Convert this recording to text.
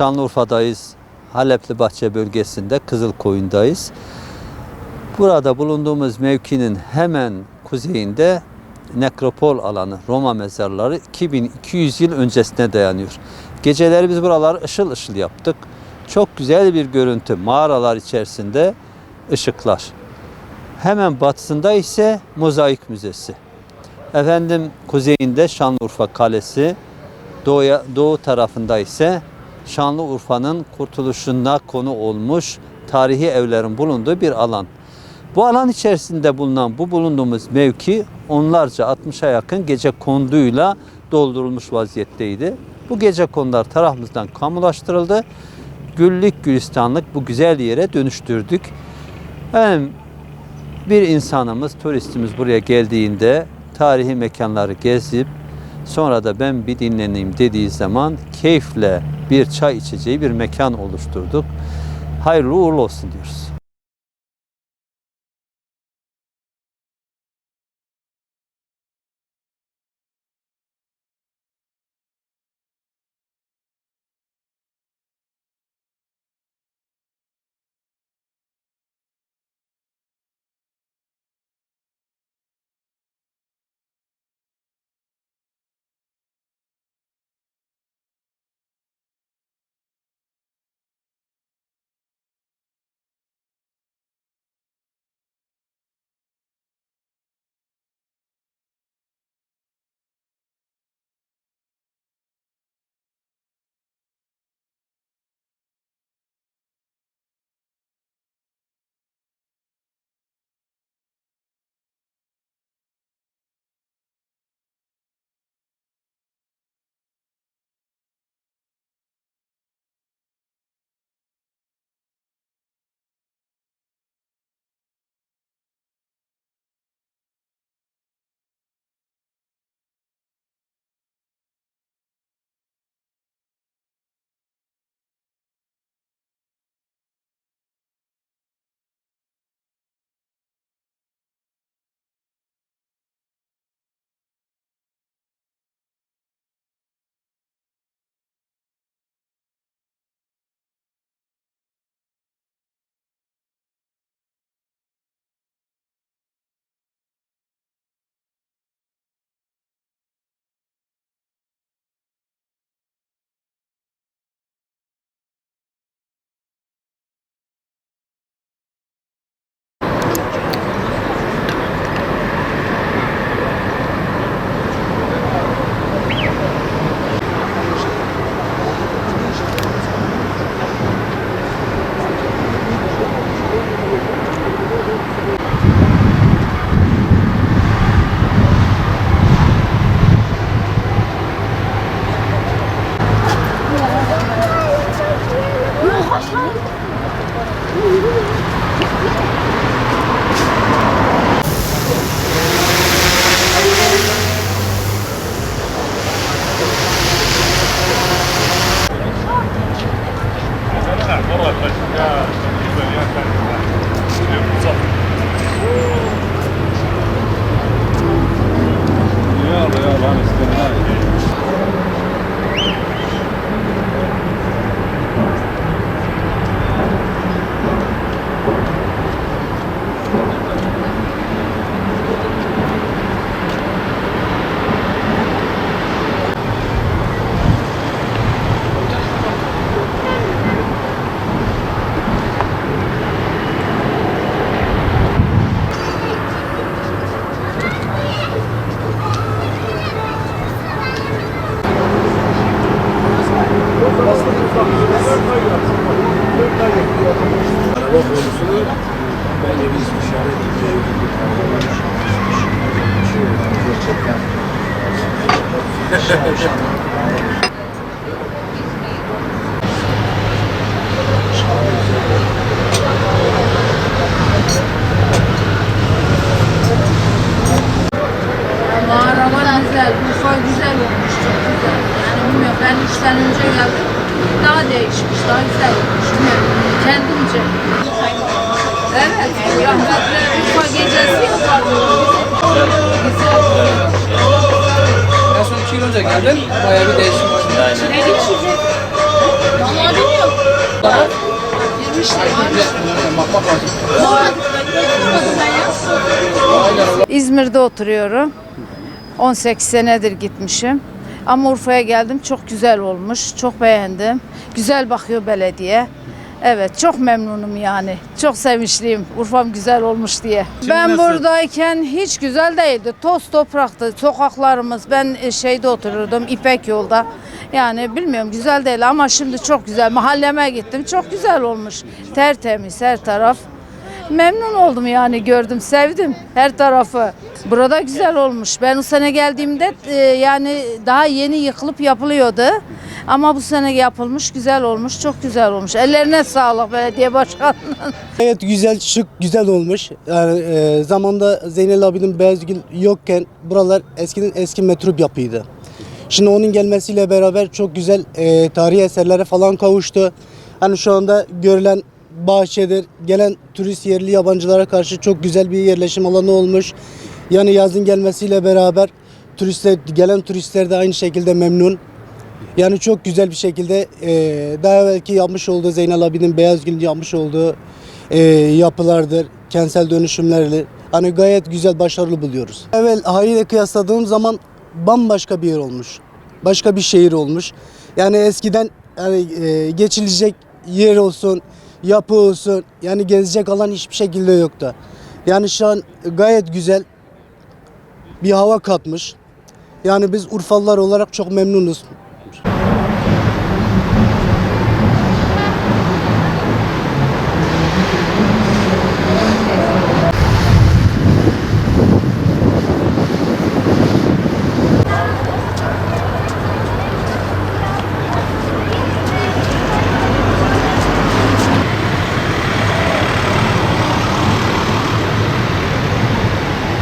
Şanlıurfa'dayız. Halepli Bahçe bölgesinde Kızılkoyun'dayız. Burada bulunduğumuz mevkinin hemen kuzeyinde nekropol alanı, Roma mezarları 2200 yıl öncesine dayanıyor. Geceleri biz buraları ışıl ışıl yaptık. Çok güzel bir görüntü. Mağaralar içerisinde ışıklar. Hemen batısında ise Mozaik Müzesi. Efendim kuzeyinde Şanlıurfa Kalesi, doğuya, doğu tarafında ise Şanlıurfa'nın kurtuluşuna konu olmuş tarihi evlerin bulunduğu bir alan. Bu alan içerisinde bulunan bu bulunduğumuz mevki onlarca 60'a yakın gece konduyla doldurulmuş vaziyetteydi. Bu gece konular tarafımızdan kamulaştırıldı. Güllük gülistanlık bu güzel yere dönüştürdük. Efendim, bir insanımız, turistimiz buraya geldiğinde tarihi mekanları gezip sonra da ben bir dinleneyim dediği zaman keyifle bir çay içeceği bir mekan oluşturduk. Hayırlı uğurlu olsun diyoruz. Mağaralar güzel, Urfa güzel olmuş, çok güzel. Yani bilmiyorum, ben işten önce geldim. Daha değişmiş, daha güzel olmuş. Bilmiyorum, kendimce. Evet, rahmetli Urfa gecesi yapardı. En son iki yıl önce geldim. Bayağı bir değişim var. Ne geçecek? Ama bilmiyorum. Bakmak lazım. İzmir'de oturuyorum. 18 senedir gitmişim. Ama Urfa'ya geldim. Çok güzel olmuş. Çok beğendim. Güzel bakıyor belediye. Evet çok memnunum yani. Çok sevinçliyim. Urfa'm güzel olmuş diye. ben buradayken hiç güzel değildi. Toz topraktı. Sokaklarımız. Ben e, şeyde otururdum. İpek yolda. Yani bilmiyorum güzel değil ama şimdi çok güzel. Mahalleme gittim. Çok güzel olmuş. Tertemiz her taraf. Memnun oldum yani gördüm, sevdim her tarafı. Burada güzel olmuş. Ben o sene geldiğimde e, yani daha yeni yıkılıp yapılıyordu. Ama bu sene yapılmış, güzel olmuş, çok güzel olmuş. Ellerine sağlık belediye başkanının. Gayet güzel, şık, güzel olmuş. Yani e, zamanda Zeynel abinin Beyazgül yokken buralar eskiden eski metrop yapıydı. Şimdi onun gelmesiyle beraber çok güzel e, tarihi eserlere falan kavuştu. Hani şu anda görülen bahçedir, gelen turist yerli yabancılara karşı çok güzel bir yerleşim alanı olmuş. Yani yazın gelmesiyle beraber turistler, gelen turistler de aynı şekilde memnun. Yani çok güzel bir şekilde e, daha evvelki yapmış olduğu Zeynel abinin Beyazgül yapmış olduğu e, yapılardır, kentsel dönüşümlerle hani gayet güzel, başarılı buluyoruz. Evvel haliyle kıyasladığım zaman bambaşka bir yer olmuş. Başka bir şehir olmuş. Yani eskiden yani e, geçilecek yer olsun, yapı olsun, yani gezecek alan hiçbir şekilde yoktu. Yani şu an gayet güzel bir hava katmış. Yani biz Urfalılar olarak çok memnunuz.